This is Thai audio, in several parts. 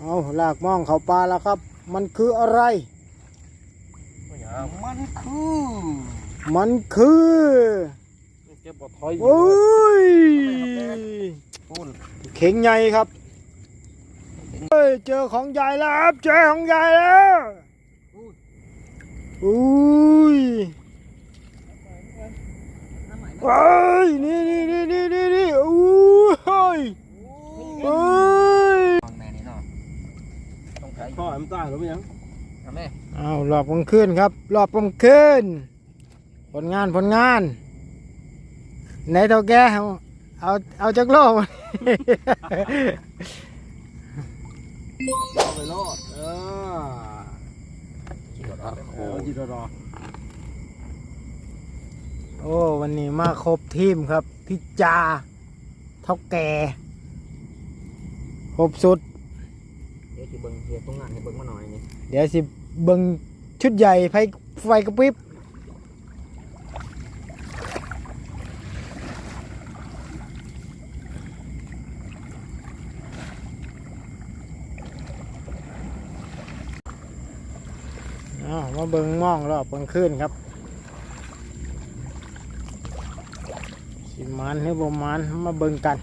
เอาลากมองเขาปลาแล้วครับ มันคืออะไร มันคือมันคือเก็บบ่ถอยโอ้ยพูนเข่งใหญ่ครับเฮ้ยเจอของใหญ่แล้วครับเจอของใหญ่แล้วอุ้ยเฮ้ยนี่นี่นี่นี่นี่นี่อุ้ยเฮ้ยเฮ้ย ตอนแม่นี่เนาะ ต้องใช้พ่อมันตายหรือไม่ยังทำแม่เอารอบกลางคืนครับ รอบกลางคืนผลงานผลงานไหนเท่าแกเอาเอาเอาจักโลมาเอาไปรอดเออขี่รถออกเออจีรอรอโอ้วันนี้มาครบทีมครับ พี่จาเท่าแก่ครบสุด เดี๋ยวจะเบิ่งเดี๋ยวตรงงานให้เบิ่งมาหน่อยนี่เดี๋ยวสิเบิงชุดใหญ่ไฟไฟกระพริบเอามาเบิงม่องรอบกลางคืนครับสิมันหรือบ่มันมาเบิงกัน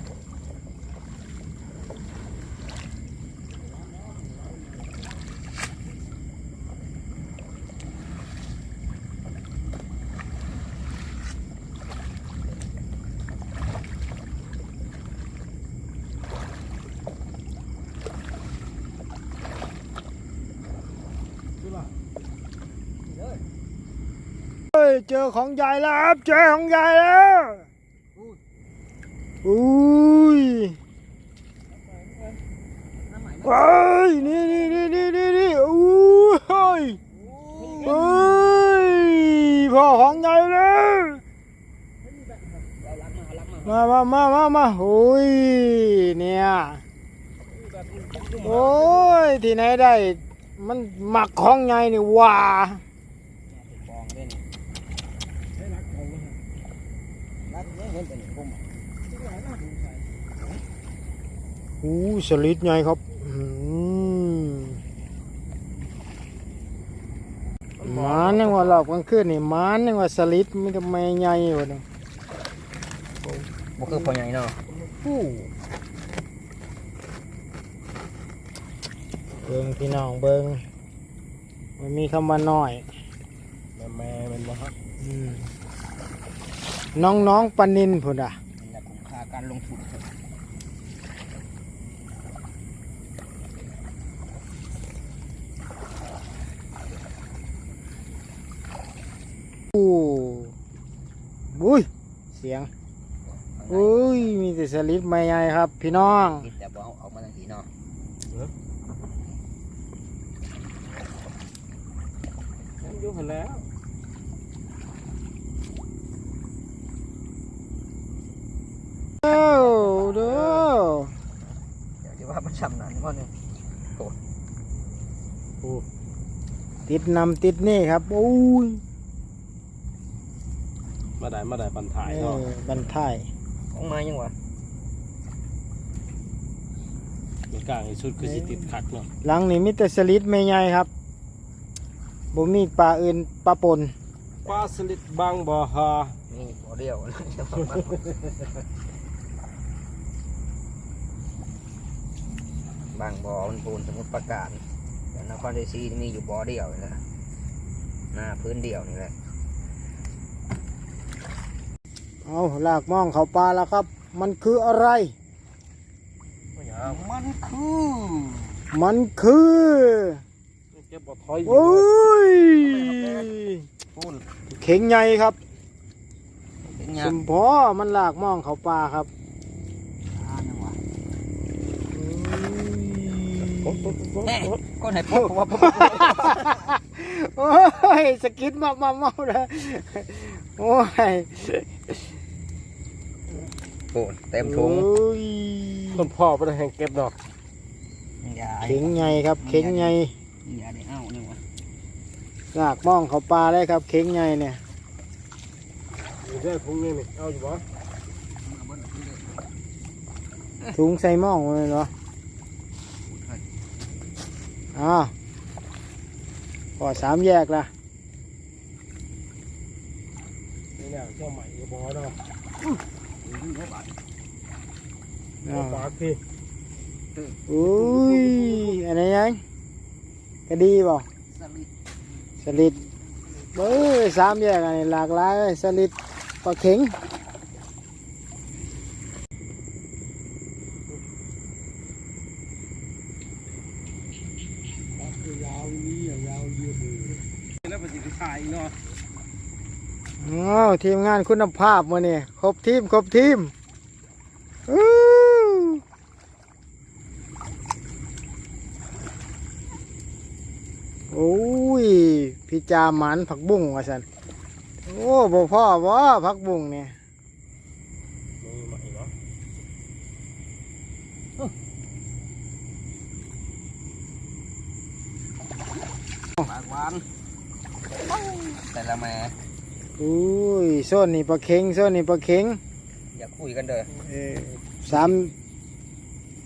เจอของใหญ่แล้วครับเจอของใหญ่แล้วอุ้ยเฮ้ยนี่นี่นี่นี่นี่นี่อุ้ยเฮ้ยเฮ้ยพ่อของใหญ่เลยมามามามามาโอ้ยเนี่ยโอ้ยที่ไหนได้มันหมักของใหญ่นี่ว่า ฟองเล่นรักเนี่ยเห็นเป็นพุ่มอู้สลิดไงครับอืมหมันยังว่าหลอกกลางคืนนี่หมันยังว่าสลิดไม่ทำไมใหญ่วะเนี่ยบ่คือพ่อใหญ่เนาะอู้เบิงพี่น้องเบิงมันมีคำว่าน้อย แม่แม่มันบ่ฮะอืมน้องๆปานินพุ่นอะนี่แหละคุ้มค่าการลงทุนครับอู้อุ้ยเสียงอุ้ยมีแต่สลิดไม่ใหญ่ครับ พี่น้อง คิดแต่บ่เอาเอามาทางสีเนาะ นั่นอยู่หันแล้วเด้อเด้อเดี๋ยวที่ว่ามันช้ำนั่นบ่เนี่ยติดนำติดนี่ครับอุ้ยมาได้มาได้ปันถ่ายเอเนาะอบันท้ายของมายังวะมีกลางอีกชุดคือสิติดขัดเนาะหลังนี่มีแต่สลิดไม่ใหญ่ครับ บ่มีปลาอื่นปลาปนปลาสลิดบางบ่ฮานี่บ่เดียวบางบ่อมันปูนสมุทรปราการแต่นครชัยศรีนี่มีอยู่บ่อเดียวนี่แหละหน้าพื้นเดียวนี่แหละเอาลากมองเขาปลาแล้วครับ มันคืออะไร มันคือ มันคือเก็บบ่ถอยโอ้ยปูนเข่งใหญ่ครับเป็นไงสมพอมันลากมองเขาปลาครับอ่ายังวะโอ๊ะโอ๊ะโอ๊ะแน่โอ๊ะก็ให้ปุ๊บว่าปุ๊บโอ้ยสกิดมามาเมาเลยโอ้ยปูนเต็มถุงโอ้ยคนพ่อไปได้แห่งเก็บดอกอย่าเข่งใหญ่ครับเข่งใหญ่อย่าได้เอานี่วะ ลากมองเขาปลาได้ครับเข่งใหญ่เนี่ยอยู่ได้พุงนี่นี่เอาอยู่บ่ถุงใส่หมองเลยเนาะอ้าวพอสามแยกละนี่แหละเจ้าใหม่กับบอเนาะอ้าวปากพี่อุ้ยอันนี้ยังกระดีบ่สลิด สลิดเบ้ยสามแยกอันนี้หลากหลายเลยสลิดปลาเข็งยาวนี้ยาวเยอะเลยแล้วมันจะถ่ายเนาะอ้าวทีมงานคุณภาพมาเนี่ยครบทีมครบทีมอู้โอ้ย พี่จาหมันผักบุ้งว่าสันโอ้บ่พ่อบ่ผักบุ้งเนี่ยนี่ใหม่เนาะปากหวานแต่ละแม่อุ้ยโซนนี่ปลาเข็งโซนนี่ปลาเข็งอย่าคุยกันเด้อเออสาม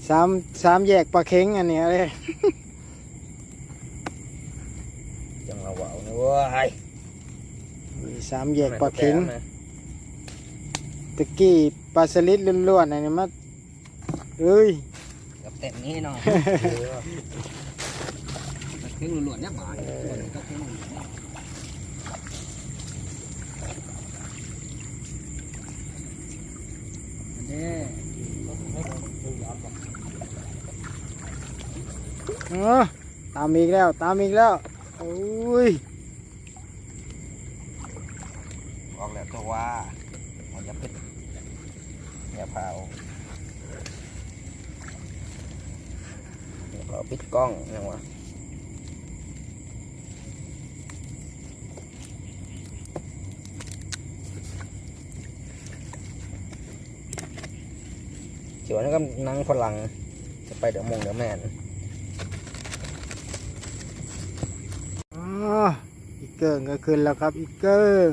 สามสามแยกปลาเข็งอันเนี้ยเลย จังมาเว่าเนี่ยเว้ยสามแยกปลาเข็งตะกี้ปลาสลิดล้วนๆอันนี้มาเอ้ยกับเต็มนี้เนาะเพ่งหลวนเนี่ยบาดก็เพ่งเด้เออตามอีกแล้ว ตามอีกแล้ว โอ้ย ออกแล้วตัวว่ามันจะเป็นอย่าเผาเผาปิดกล้องยังวะเขียวนี่ก็นั่งฝรั่งจะไปเดี๋ยวมงเดี๋ยวแม่นอ๋ออีกเกิงก็ขึ้นแล้วครับอีกเกิง